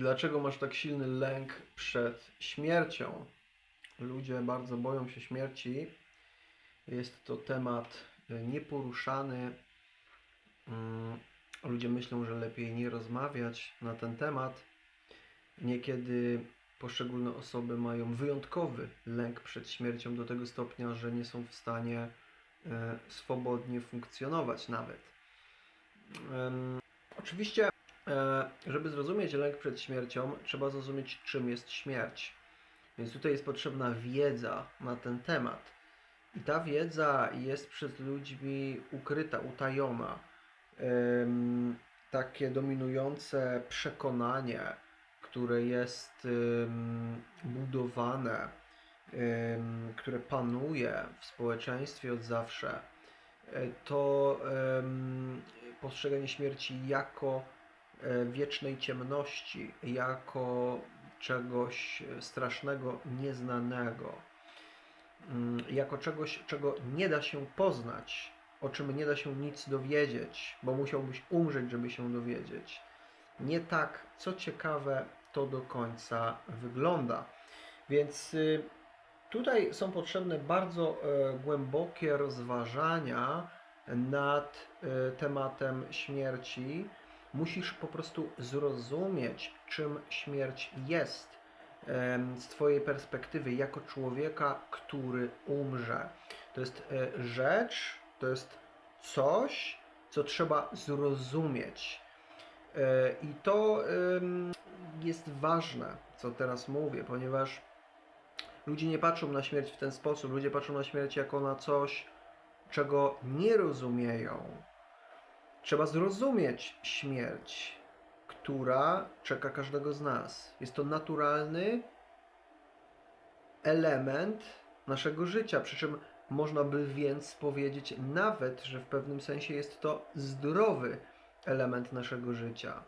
Dlaczego masz tak silny lęk przed śmiercią? Ludzie bardzo boją się śmierci. Jest to temat e, nieporuszany. Mm, Ludzie myślą, że lepiej nie rozmawiać na ten temat. Niekiedy poszczególne osoby mają wyjątkowy lęk przed śmiercią do tego stopnia, że nie są w stanie e, swobodnie funkcjonować nawet. Oczywiście, żeby zrozumieć lęk przed śmiercią, trzeba zrozumieć, czym jest śmierć. Więc tutaj jest potrzebna wiedza na ten temat. I ta wiedza jest przed ludźmi ukryta, utajona. Takie dominujące przekonanie, które jest budowane, które panuje w społeczeństwie od zawsze, e, to postrzeganie śmierci jako e, wiecznej ciemności, jako czegoś strasznego, nieznanego, mm, jako czegoś, czego nie da się poznać, o czym nie da się nic dowiedzieć, bo musiałbyś umrzeć, żeby się dowiedzieć. Nie tak, co ciekawe, to do końca wygląda. Więc y, tutaj są potrzebne bardzo e, głębokie rozważania nad e, tematem śmierci. Musisz po prostu zrozumieć, czym śmierć jest z Twojej perspektywy, jako człowieka, który umrze. To jest e, rzecz, to jest coś, co trzeba zrozumieć. E, I to jest ważne, co teraz mówię, ponieważ ludzie nie patrzą na śmierć w ten sposób. Ludzie patrzą na śmierć jako na coś, czego nie rozumieją. Trzeba zrozumieć śmierć, która czeka każdego z nas. Jest to naturalny element naszego życia, przy czym można by więc powiedzieć nawet, że w pewnym sensie jest to zdrowy element naszego życia.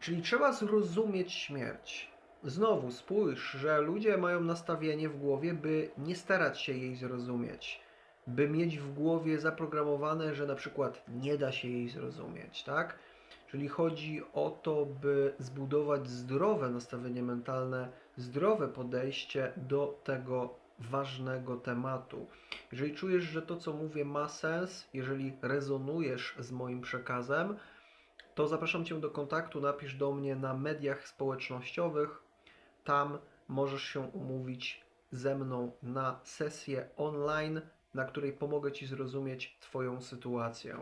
Czyli trzeba zrozumieć śmierć. Znowu spójrz, że ludzie mają nastawienie w głowie, by nie starać się jej zrozumieć, by mieć w głowie zaprogramowane, że na przykład nie da się jej zrozumieć, tak? Czyli chodzi o to, by zbudować zdrowe nastawienie mentalne, zdrowe podejście do tego ważnego tematu. Jeżeli czujesz, że to, co mówię, ma sens, jeżeli rezonujesz z moim przekazem, to zapraszam Cię do kontaktu. Napisz do mnie na mediach społecznościowych. Tam możesz się umówić ze mną na sesję online, na której pomogę Ci zrozumieć Twoją sytuację.